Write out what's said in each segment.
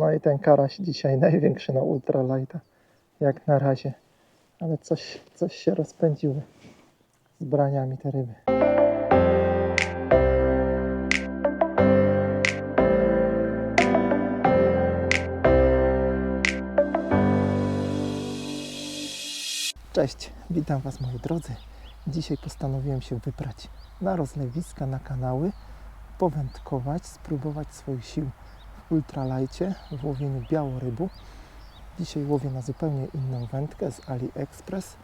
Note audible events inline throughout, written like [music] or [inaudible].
No i ten karaś dzisiaj [laughs] największy na ultralighta, jak na razie. Ale coś, coś się rozpędziły z braniami te ryby. Cześć, witam Was moi drodzy. Dzisiaj postanowiłem się wybrać na rozlewiska, na kanały, powędkować, spróbować swoich sił ultralajcie, w łowieniu białorybu. Dzisiaj łowię na zupełnie inną wędkę z AliExpress.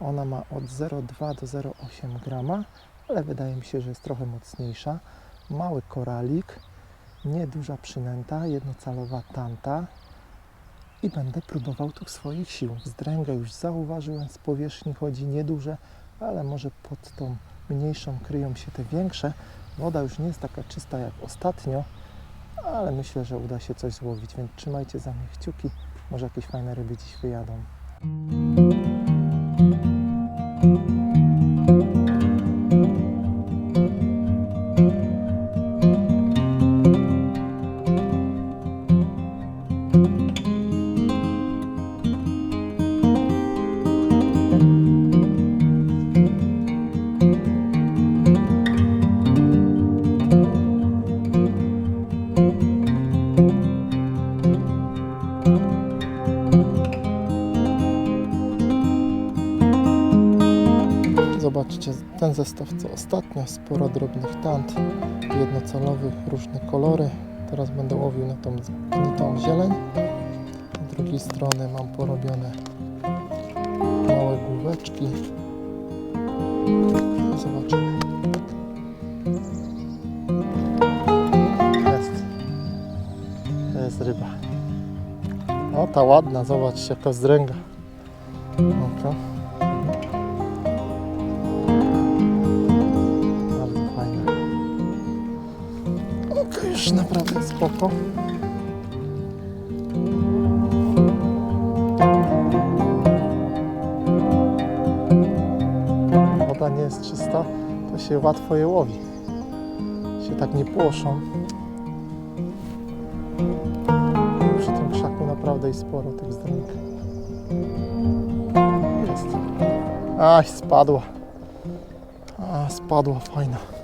Ona ma od 0,2 do 0,8 grama, ale wydaje mi się, że jest trochę mocniejsza. Mały koralik, nieduża przynęta, jednocalowa tanta, i będę próbował tu swoich sił. Zdręgę już zauważyłem, z powierzchni chodzi nieduże, ale może pod tą mniejszą kryją się te większe. Woda już nie jest taka czysta jak ostatnio, ale myślę, że uda się coś złowić, więc trzymajcie za mnie kciuki. Może jakieś fajne ryby dziś wyjadą. Zobaczcie, ten zestaw co ostatnio, sporo drobnych tant, jednocalowych, różne kolory. Teraz będę łowił na tą zgnitą zieleń. Z drugiej strony mam porobione małe główeczki. Zobaczymy. Jest. Jest ryba. O, ta ładna, zobaczcie, jaka zdręga. Woda nie jest czysta, to się łatwo je łowi. Się tak nie płoszą. Przy tym krzaku naprawdę i sporo tych zdręg. Jest. Aj, spadła. A, spadła fajna.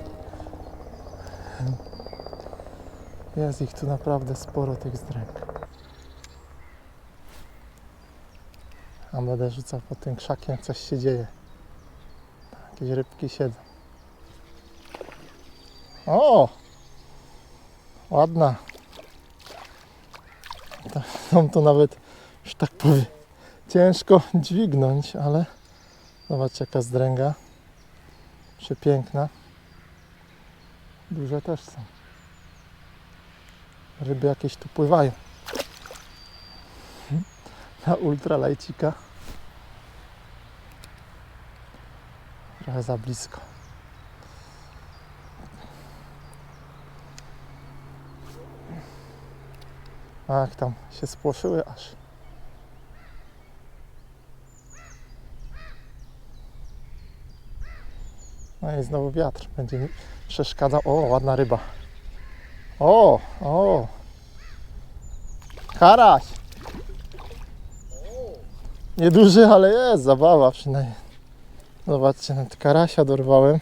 Jest ich tu naprawdę sporo tych zdręg. A będę rzucał pod tym krzakiem, coś się dzieje. Jakieś rybki siedzą. O! Ładna. Ta- Tą to nawet, już tak powiem, ciężko dźwignąć, ale zobaczcie jaka zdręga. Przepiękna. Duże też są. Ryby jakieś tu pływają. Na ultralajcika. Trochę za blisko. A jak tam się spłoszyły aż. No i znowu wiatr będzie mi przeszkadzał. O, ładna ryba. O, o. Karaś. Nieduży, ale jest zabawa przynajmniej. Zobaczcie, nawet karasia dorwałem.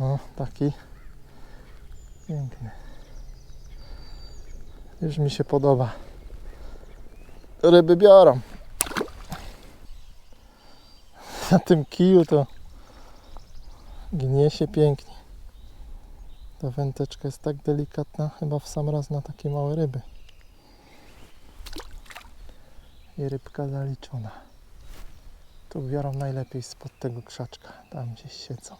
O, taki piękny. Już mi się podoba. Ryby biorą. Na tym kiju to gnie się pięknie. Ta wędeczka jest tak delikatna, chyba w sam raz na takie małe ryby. I rybka zaliczona. Tu biorą najlepiej spod tego krzaczka. Tam gdzieś siedzą.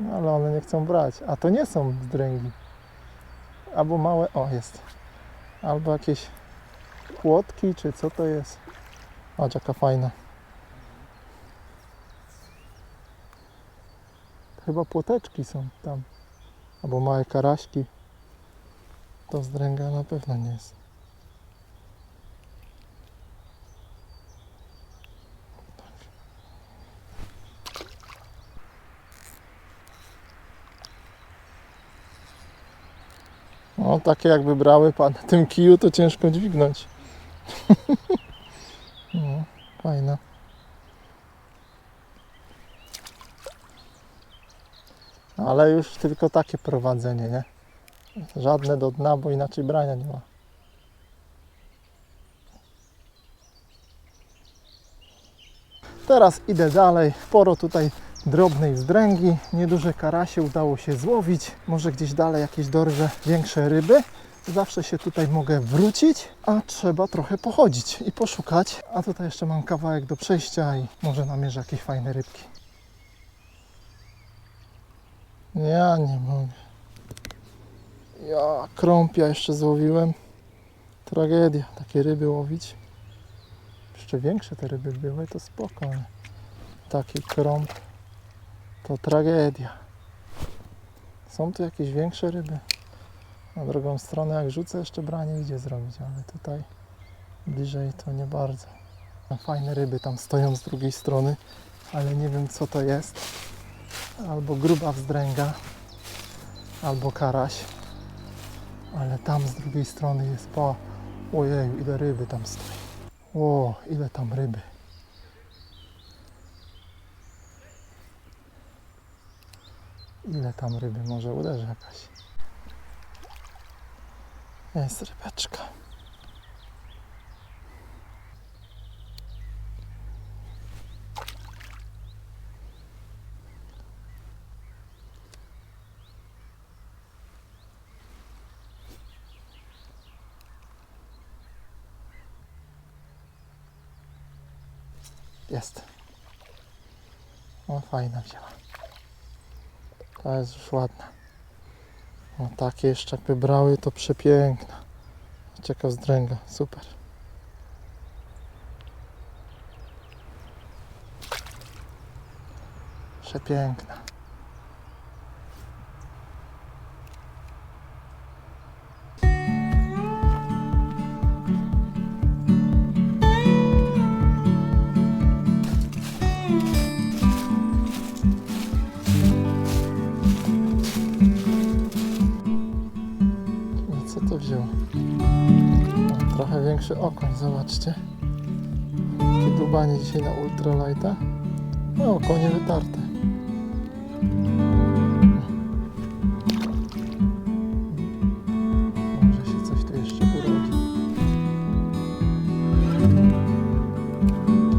No ale one nie chcą brać. A to nie są zdręgi. Albo małe, o jest. Albo jakieś płotki, czy co to jest. Chodź jaka fajna. Chyba płoteczki są tam. Albo małe karaśki. To zdręga na pewno nie jest. O, takie jakby brały pan tym kiju, to ciężko dźwignąć. [laughs] no, fajne. Ale już tylko takie prowadzenie, nie? Żadne do dna, bo inaczej brania nie ma. Teraz idę dalej. Sporo tutaj drobnej wzdręgi, nieduże karasie udało się złowić. Może gdzieś dalej jakieś dorwę większe ryby. Zawsze się tutaj mogę wrócić, a trzeba trochę pochodzić i poszukać. A tutaj jeszcze mam kawałek do przejścia i może namierzę jakieś fajne rybki. Ja nie mogę. Ja krąpia jeszcze złowiłem. Tragedia, takie ryby łowić. Jeszcze większe te ryby były, to spokojnie. Taki krąb to tragedia. Są tu jakieś większe ryby. Na drugą stronę, jak rzucę, jeszcze branie idzie zrobić, ale tutaj bliżej to nie bardzo. Fajne ryby tam stoją z drugiej strony, ale nie wiem co to jest. Albo gruba wzdręga, albo karaś. Ale tam z drugiej strony jest po. Ojeju, ile ryby tam stoi. O, ile tam ryby. Ile tam ryby może uderzy jakaś. Jest rybeczka. Jest. O, fajna wzięła. Ta jest już ładna. O, takie jeszcze jakby brały, to przepiękna. Ciekaw zdręga, super. Przepiękna. Dzisiaj na ultralighta. No, okonie wytarte. Może się coś tu jeszcze urodzi.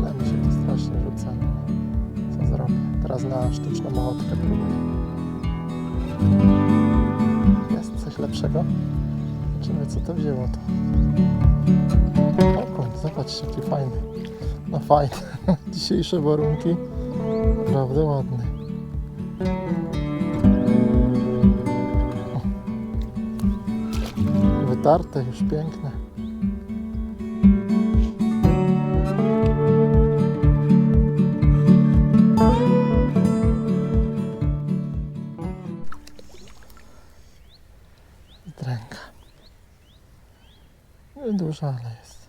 Ale mi się to strasznie rzuca. Co zrobię? Teraz na sztuczną ochotkę próbuję. Jest coś lepszego? Zobaczymy co to wzięło to. Zobaczcie jaki fajny. No fajny. [laughs] Dzisiejsze warunki. Naprawdę ładny. O. Wytarte już piękne. Dręka. Duża, ale jest.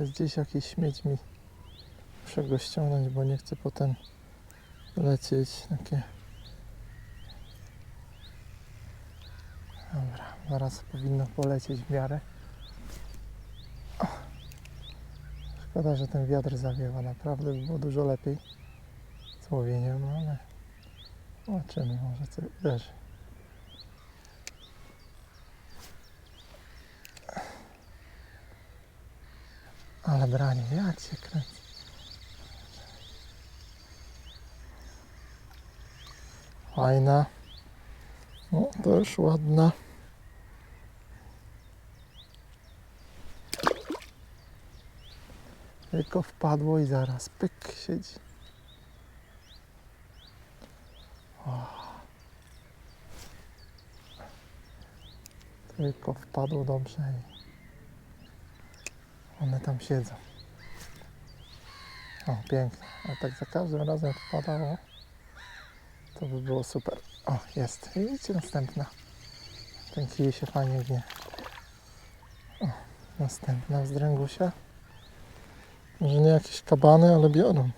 Jest gdzieś jakiś śmieć mi. Muszę go ściągnąć, bo nie chcę potem lecieć. Takie. Dobra, zaraz powinno polecieć w miarę. O. Szkoda, że ten wiatr zawiewa. Naprawdę by było dużo lepiej z łowieniem, ale zobaczymy, może coś uderzy. Ale branie, jak się kręci. Fajna. No, też ładna. Tylko wpadło i zaraz pyk siedzi. Tylko wpadło dobrze one tam siedzą. O, piękne. A tak za każdym razem wpadało, to by było super. O, jest. Widzicie, następna. Ten kij się fajnie gnie. O, następna w zdręgusia. Może nie jakieś kabany, ale biorą.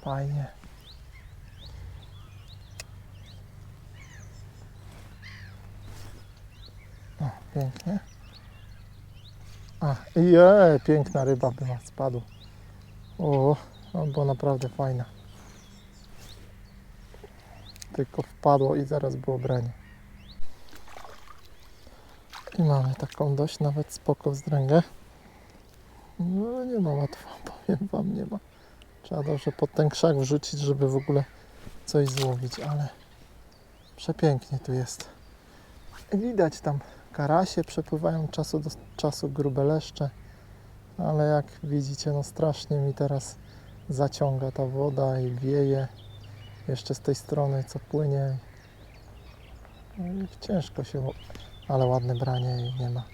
Fajnie. Pięknie. A, je, piękna ryba była, spadł. O, no, była naprawdę fajna. Tylko wpadło i zaraz było branie. I mamy taką dość nawet spoko wzdręgę. No nie ma łatwo, [laughs] powiem wam, nie ma. Trzeba dobrze pod ten krzak wrzucić, żeby w ogóle coś złowić, ale przepięknie tu jest. Widać tam karasie przepływają czasu do czasu grube leszcze, ale jak widzicie, no strasznie mi teraz zaciąga ta woda i wieje jeszcze z tej strony, co płynie. No ciężko się, ale ładne branie i nie ma.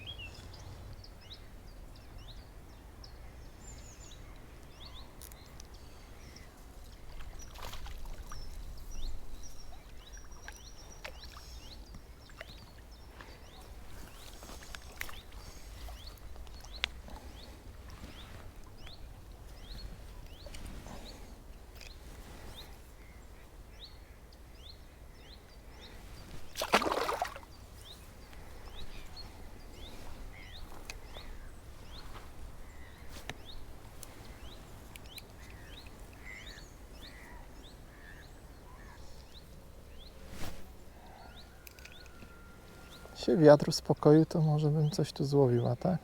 Się wiatr uspokoił, to może bym coś tu złowił, a tak?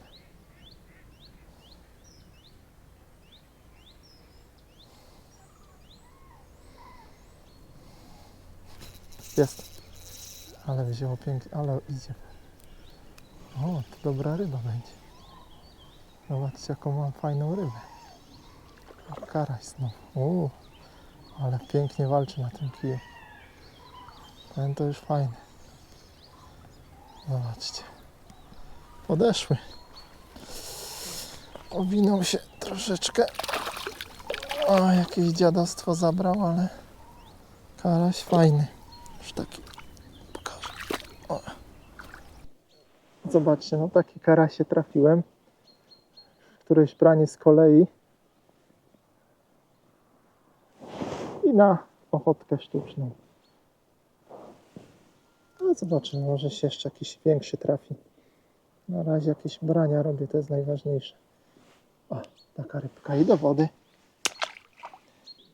Jest. Ale wzięło pięknie, ale idzie. O, to dobra ryba będzie. Zobaczcie, jaką mam fajną rybę. Karaś znowu. O, ale pięknie walczy na tym kiju. Ten to już fajny. Zobaczcie. Podeszły. Owinął się troszeczkę. O, jakieś dziadostwo zabrał, ale karaś fajny. Już taki pokażę. O. Zobaczcie, no takie karasie trafiłem. Któreś branie z kolei. I na ochotkę sztuczną. Zobaczymy, może się jeszcze jakiś większy trafi. Na razie jakieś brania robię, to jest najważniejsze. O, taka rybka i do wody.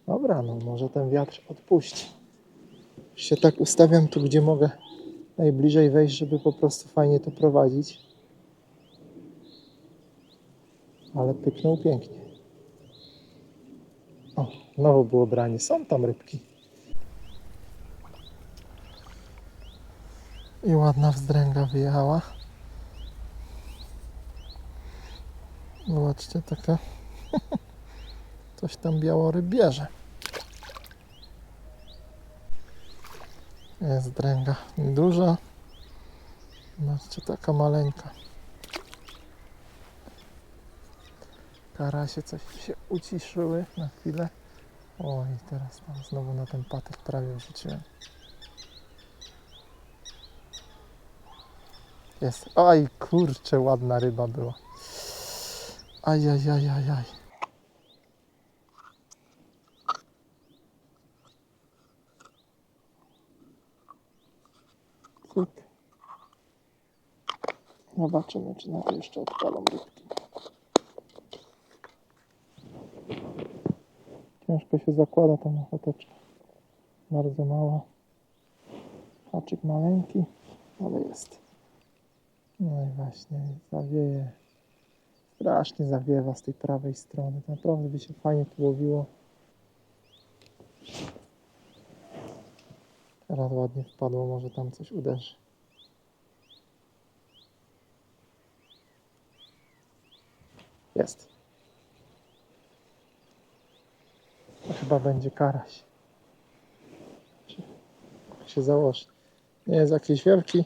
Dobra, no może ten wiatr odpuści. Już się tak ustawiam tu, gdzie mogę najbliżej wejść, żeby po prostu fajnie to prowadzić. Ale pyknął pięknie. O, znowu było branie. Są tam rybki. I ładna wzdręga wyjechała. Zobaczcie, taka [laughs] coś tam białoryb bierze. Jest dręga duża. Zobaczcie, taka maleńka. Karasie coś się uciszyły na chwilę. Oj, teraz tam znowu na ten patek prawie wrzuciłem. Jest. Aj, kurczę, ładna ryba była. Aj, aj, aj, aj, aj. Zobaczymy, czy na to jeszcze odpalą rybki. Ciężko się zakłada tą ochoteczkę. Bardzo mała. Haczyk maleńki, ale jest. No i właśnie, zawieje. Strasznie zawiewa z tej prawej strony. Naprawdę by się fajnie tu łowiło. Teraz ładnie wpadło, może tam coś uderzy. Jest. To chyba będzie karaś. Jak się założy. Nie jest jakiś wielki,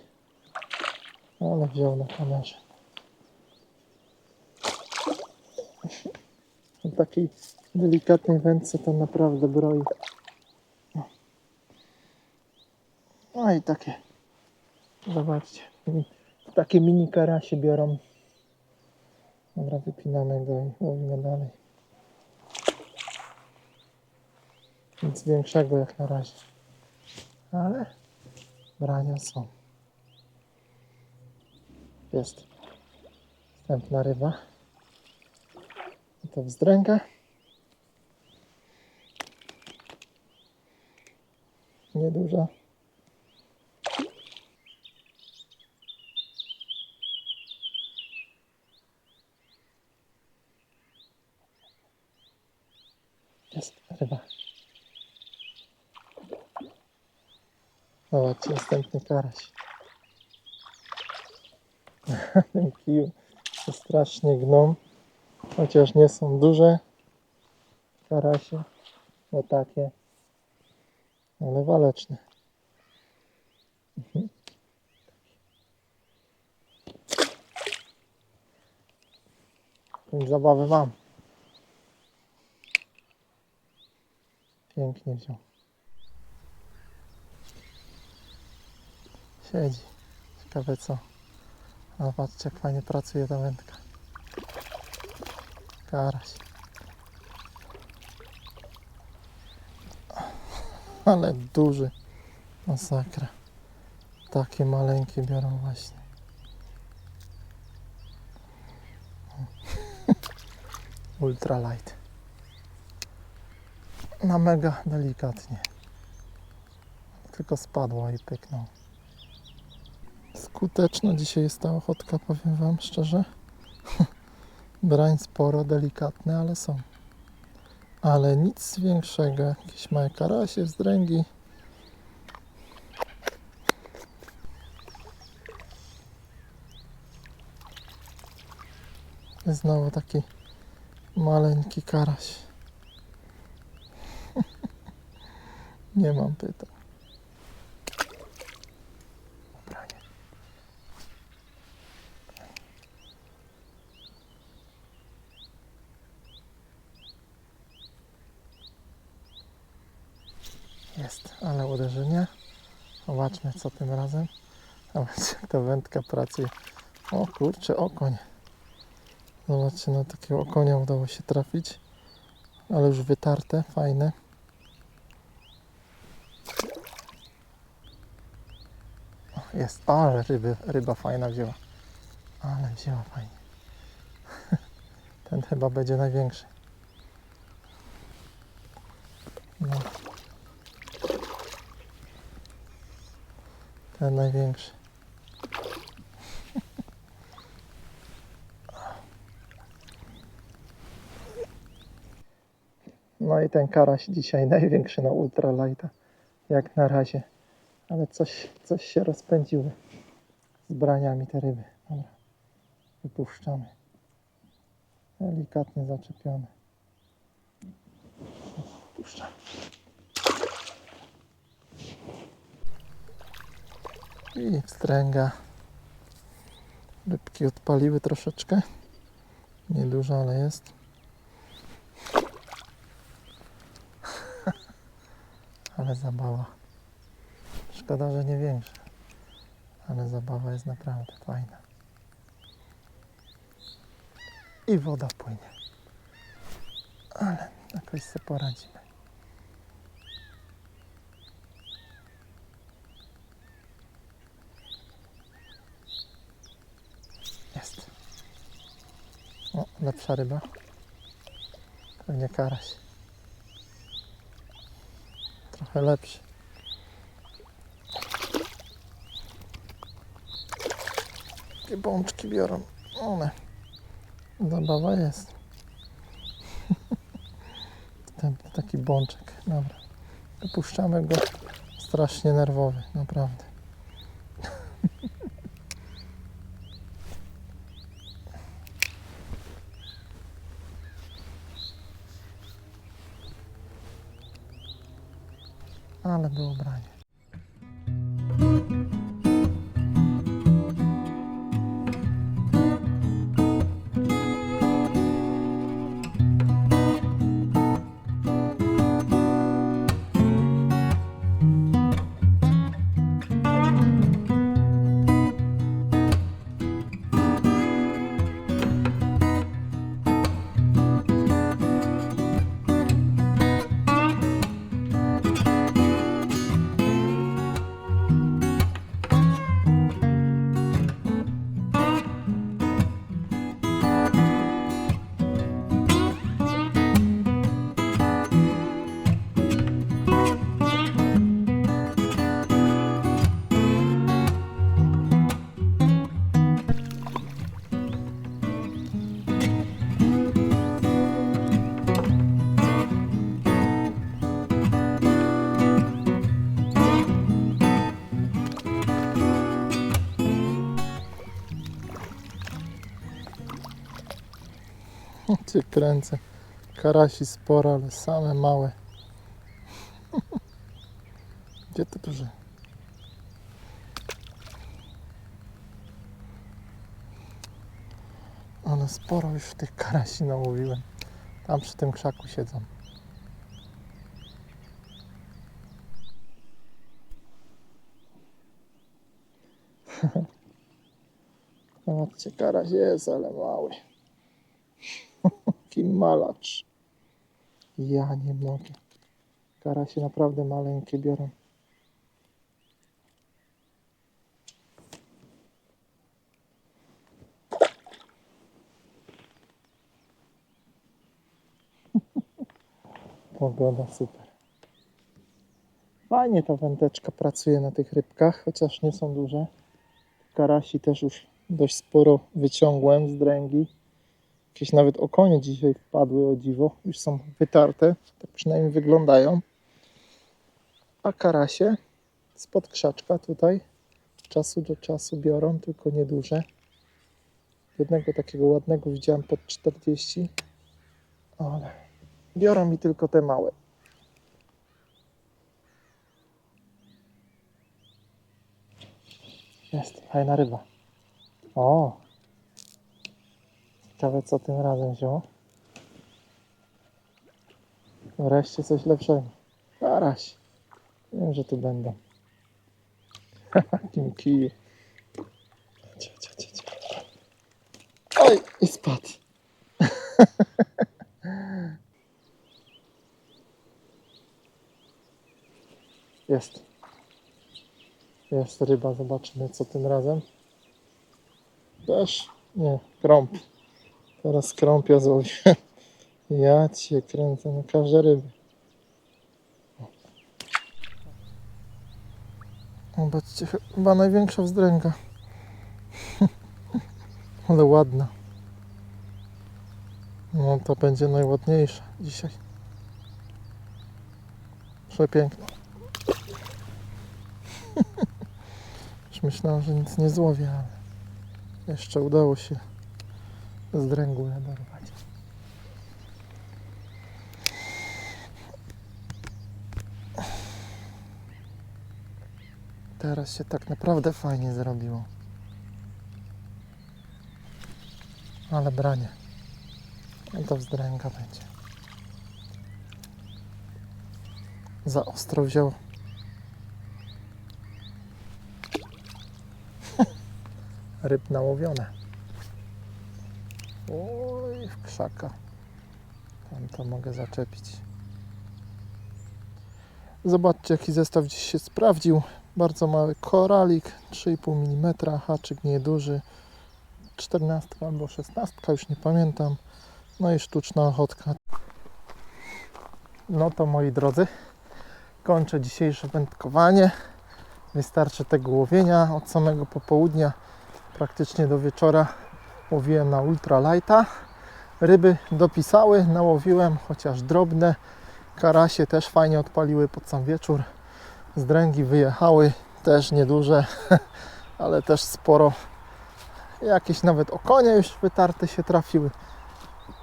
ale wziął na kamerze. W takiej delikatnej wędce to naprawdę broi. No. no i takie. Zobaczcie. Takie mini karasie biorą. Dobra, wypinamy go i łowimy dalej. Nic większego jak na razie. Ale brania są. Jest następna ryba. I to wzdręga. Nieduża. Jest ryba. Zobaczcie, następny karaś. Na tym kiju się strasznie gną, chociaż nie są duże karasie, no takie, ale waleczne. Mhm. Jakąś zabawę mam. Pięknie wziął. Siedzi. Ciekawe co. A patrzcie jak fajnie pracuje ta wędka. Karaś. Ale duży. Masakra. Takie maleńkie biorą właśnie. [laughs] Ultra light. Na mega delikatnie. Tylko spadła i pyknął. Skuteczna dzisiaj jest ta ochotka, powiem Wam szczerze. [laughs] Brań sporo, delikatne, ale są. Ale nic większego. Jakieś małe karasie, wzdręgi. Znowu taki maleńki karaś. [laughs] Nie mam pytań. Ubranie. Jest, ale uderzenie. Zobaczmy co tym razem. Zobaczcie jak [laughs] ta wędka pracuje. O kurczę, okoń. Zobaczcie, na takiego okonia udało się trafić. Ale już wytarte, fajne. O, Jest, ale ryby, ryba fajna wzięła. Ale wzięła fajnie. [laughs] Ten chyba będzie największy. Ten największy. No i ten karaś dzisiaj największy na ultralighta. Jak na razie. Ale coś, coś się rozpędziły z braniami te ryby. Dobra. Wypuszczamy. Delikatnie zaczepione. Puszczam. I wstręga. Rybki odpaliły troszeczkę. Niedużo, ale jest. [laughs] Ale zabawa. Szkoda, że nie większa. Ale zabawa jest naprawdę fajna. I woda płynie. Ale jakoś sobie poradzimy. Jest. O, lepsza ryba. Pewnie karaś. Trochę lepszy. Takie bączki biorą. One. Zabawa jest. [laughs] Ten taki bączek. Dobra. Wypuszczamy go. Strasznie nerwowy, naprawdę. [laughs] Ale było branie. Cię kręcę. Karasi sporo, ale same małe. [laughs] Gdzie te duże? Ale sporo już tych karasi nałowiłem. Tam przy tym krzaku siedzą. [laughs] Zobaczcie, karaś jest, ale mały. Malacz. Ja nie mogę. Karasie naprawdę maleńkie biorą. [laughs] Pogoda super. Fajnie ta wędeczka pracuje na tych rybkach, chociaż nie są duże. Karasi też już dość sporo wyciągłem z dręgi. Jakieś nawet okonie dzisiaj wpadły o dziwo. Już są wytarte, tak przynajmniej wyglądają. A karasie spod krzaczka tutaj czasu do czasu biorą, tylko nieduże. Jednego takiego ładnego widziałem pod 40, ale biorą mi tylko te małe. Jest, fajna ryba. O! Ciekawe co tym razem wziął. Wreszcie coś lepszego. Karaś. Wiem, że tu będą. [laughs] Cio, cio. Oj, i spadł. [laughs] Jest. Jest ryba, zobaczymy co tym razem. Też? Nie, krąb. Teraz krąpia złowię. [laughs] Ja cię kręcę na każde ryby. Zobaczcie, chyba największa wzdręga. [laughs] Ale ładna. No to będzie najładniejsza dzisiaj. Przepiękna. [laughs] Już myślałem, że nic nie złowię, ale jeszcze udało się z dorwać. Teraz się tak naprawdę fajnie zrobiło. Ale branie. No to wzdręga będzie. Za ostro wziął. [laughs] Ryb nałowione. Oj, w krzaka. Tam to mogę zaczepić. Zobaczcie, jaki zestaw dziś się sprawdził. Bardzo mały koralik, 3,5 mm, haczyk nieduży, 14 albo 16, już nie pamiętam. No i sztuczna ochotka. No to moi drodzy, kończę dzisiejsze wędkowanie. Wystarczy tego łowienia od samego popołudnia praktycznie do wieczora łowiłem na ultralighta. Ryby dopisały, nałowiłem chociaż drobne. Karasie też fajnie odpaliły pod sam wieczór. Z dręgi wyjechały, też nieduże, [laughs] ale też sporo. Jakieś nawet okonie już wytarte się trafiły.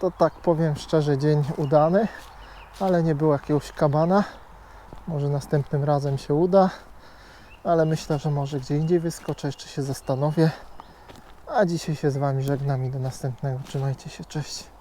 To tak powiem szczerze, dzień udany, ale nie było jakiegoś kabana. Może następnym razem się uda, ale myślę, że może gdzie indziej wyskoczę, jeszcze się zastanowię. A dzisiaj się z Wami żegnam i do następnego. Trzymajcie się, cześć.